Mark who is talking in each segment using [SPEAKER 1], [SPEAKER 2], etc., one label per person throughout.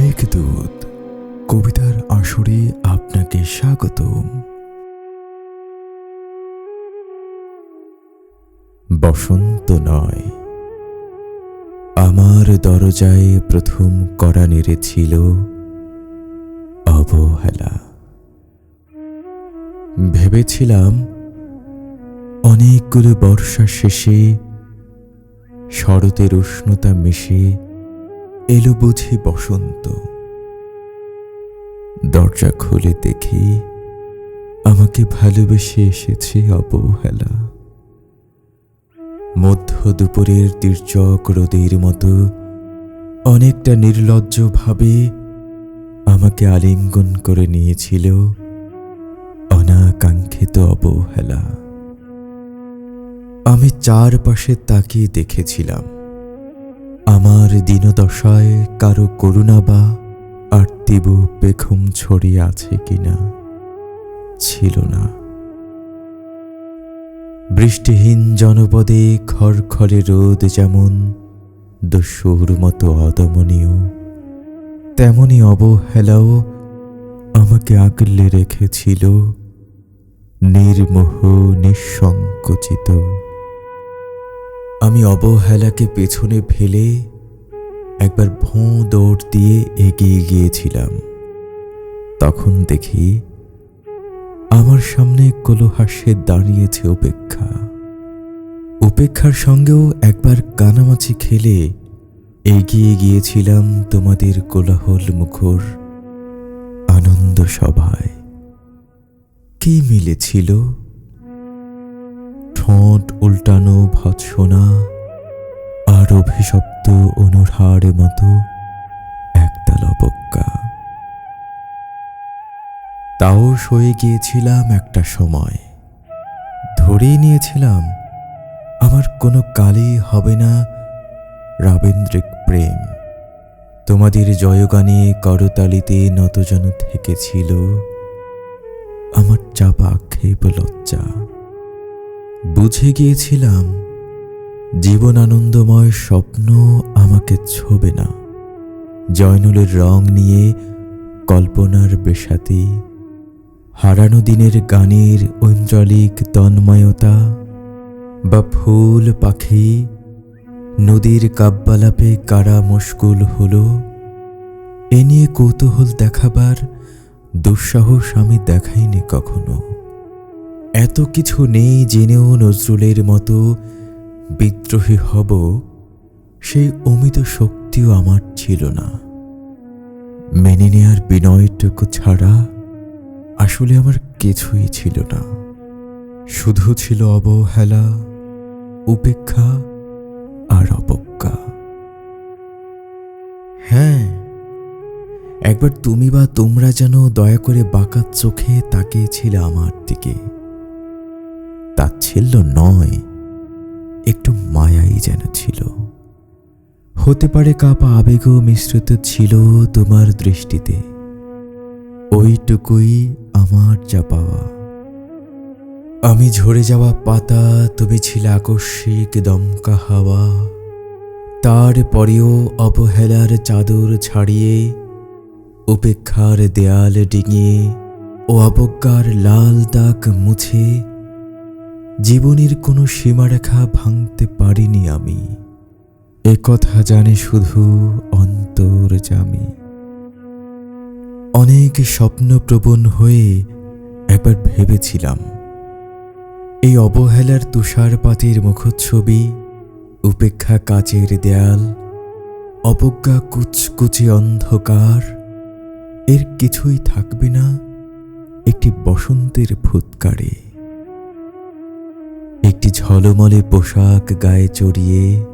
[SPEAKER 1] মেঘদূত কবিতার আসরে আপনাকে স্বাগতম। বসন্ত নয়। আমার দরজায় প্রথম করা নেড়েছিল অবহেলা। ভেবেছিলাম অনেকগুলো বর্ষা শেষে শরতের উষ্ণতা মিশে এলো বুঝি বসন্ত। দরজা খুলে দেখি আমাকে ভালোবেসে এসেছে অবহেলা। মধ্য দুপুরের তীর্যক রোদের মতো অনেকটা নির্লজ্জভাবে আমাকে আলিঙ্গন করে নিয়েছিল অনাকাঙ্ক্ষিত অবহেলা। আমি চারপাশে তাকিয়ে দেখেছিলাম। আমার দিনদশায় কারও করুণা বা আর্তিব পেখম ছড়িয়ে আছে কিনা ছিল না। বৃষ্টিহীন জনপদে খড়খড়ে রোদ যেমন দস্যুর মতো অদমনীয়, তেমনি অবহেলাও আমাকে আগলে রেখেছিল নির্মোহ নিঃসংকোচিত। আমি অবহেলাকে পেছনে ফেলে একবার ভোঁ দৌড় দিয়ে এগিয়ে গিয়েছিলাম। তখন দেখি আমার সামনে কলহাস্যে দাঁড়িয়েছে উপেক্ষা। উপেক্ষার সঙ্গেও একবার কানামাছি খেলে এগিয়ে গিয়েছিলাম তোমাদের কোলাহল মুখর আনন্দ সভায়। কি মিলেছিল? ঠোঁট উল্টানো ভৎসনা আর অভিশপ্ত অনুরার মতো একতাল অবজ্ঞা তাও সয়ে গিয়েছিলাম একটা সময়। ধরেই নিয়েছিলাম, আমার কোনো কালই হবে না রাবেন্দ্রিক প্রেম। তোমাদের জয়গানে করতালিতে নতজন থেকেছিল, আমার চাপা আক্ষেপ লজ্জা। বুঝে গিয়েছিলাম জীবন আনন্দময় স্বপ্ন আমাকে ছোবে না। জয়নুলের রং নিয়ে কল্পনার বেশাতি হারানো দিনের গানের ঐন্দ্রালিক তন্ময়তা, বা ফুল পাখি, নদীর কাব্যালাপে কারা মুশকুল হলো, এ নিয়ে কৌতূহল দেখাবার দুঃসাহস আমি দেখাইনি কখনো। এত কিছু নেই জেনেও নজরুলের মতো বিদ্রোহী হব, সেই অমিত শক্তিও আমার ছিল না। মেনে নেয়ার বিনয়টুকু ছাড়া আসলে আমার কিছুই ছিল না। শুধু ছিল অবহেলা, উপেক্ষা আর অবজ্ঞা। হ্যাঁ একবার তুমি বা তোমরা যেন দয়া করে বাঁকা চোখে তাকিয়েছিলে আমার দিকে। তাচ্ছিল্য নয়, একটু মায়াই যেন ছিল। হতে পারে কাপা আবেগও মিশ্রিত ছিল তোমার দৃষ্টিতে। ওইটুকুই আমার যা পাওয়া। আমি ঝরে যাওয়া পাতা, তুমি ছিলে আকস্মিক দমকা হাওয়া। তারপরেও অবহেলার চাদর ছাড়িয়ে, উপেক্ষার দেয়াল ডিঙিয়ে ও অবজ্ঞার লাল দাগ মুছে জীবনের কোনো সীমারেখা ভাঙতে পারিনি আমি। এ কথা জানে শুধু অন্তর জামি। অনেক স্বপ্নপ্রবণ হয়ে একবার ভেবেছিলাম, এই অবহেলার তুষারপাতের মুখচ্ছবি, উপেক্ষা কাচের দেয়াল, অবজ্ঞা কুচকুচে অন্ধকার, এর কিছুই থাকবে না একটি বসন্তের ফুৎকারে একটি ঝলমলে পোশাক গায়ে চড়িয়ে,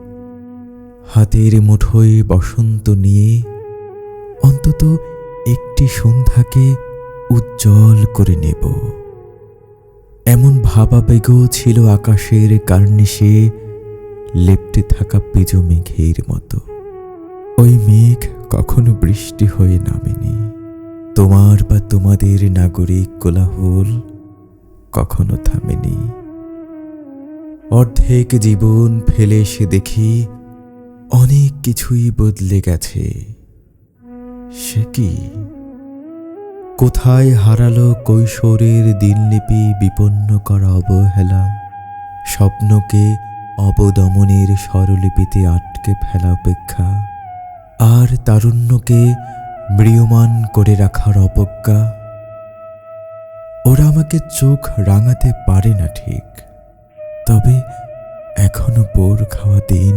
[SPEAKER 1] হাতের মুঠোয় বসন্ত নিয়ে অন্তত একটি সন্ধ্যাকে উজ্জ্বল করে নেব। এমন ভাবাবেগও ছিল আকাশের কার্নিশে লেপটে থাকা পেজো মেঘের মতো। ওই মেঘ কখনো বৃষ্টি হয়ে নামেনি। তোমার বা তোমাদের নাগরিক কোলাহল কখনো থামেনি। অর্ধেক জীবন ফেলে এসে দেখি অনেক কিছুই বদলে গেছে। সে কি? কোথায় হারালো কৈশোরের দিনলিপি বিপন্ন করা অবহেলা? স্বপ্নকে অবদমনের স্বরলিপিতে আটকে ফেলা অপেক্ষা? আর তারুণ্যকে ম্রিয়মান করে রাখার অবজ্ঞা? ওরা আমাকে চোখ রাঙাতে পারে না ঠিক। তবে এখনও বোর খাওয়া দিন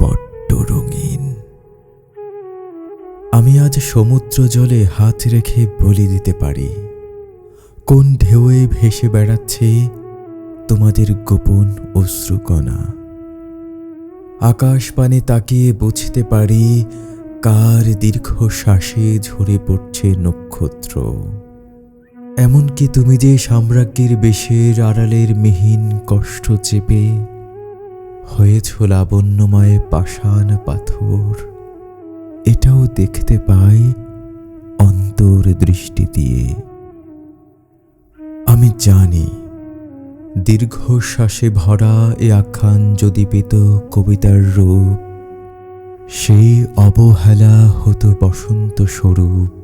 [SPEAKER 1] বড্ড রঙিন। আমি আজ সমুদ্র জলে হাত রেখে বলি দিতে পারি, কোন ঢেউয়ে ভেসে বেড়াচ্ছে তোমাদের গোপন অশ্রুকণা। আকাশ পানে তাকিয়ে বুঝতে পারি কার দীর্ঘ শ্বাসে ঝরে পড়ছে নক্ষত্র। এমনকি তুমি যে সাম্রাজ্ঞের বেশের আড়ালের মিহিন কষ্ট চেপে হয়েছ লাবণ্যময় পাষাণ পাথর, এটাও দেখতে পাই অন্তর দৃষ্টি দিয়ে। আমি জানি, দীর্ঘশ্বাসে ভরা এ আখ্যান যদি পেত কবিতার রূপ, সেই অবহেলা হতো বসন্ত স্বরূপ।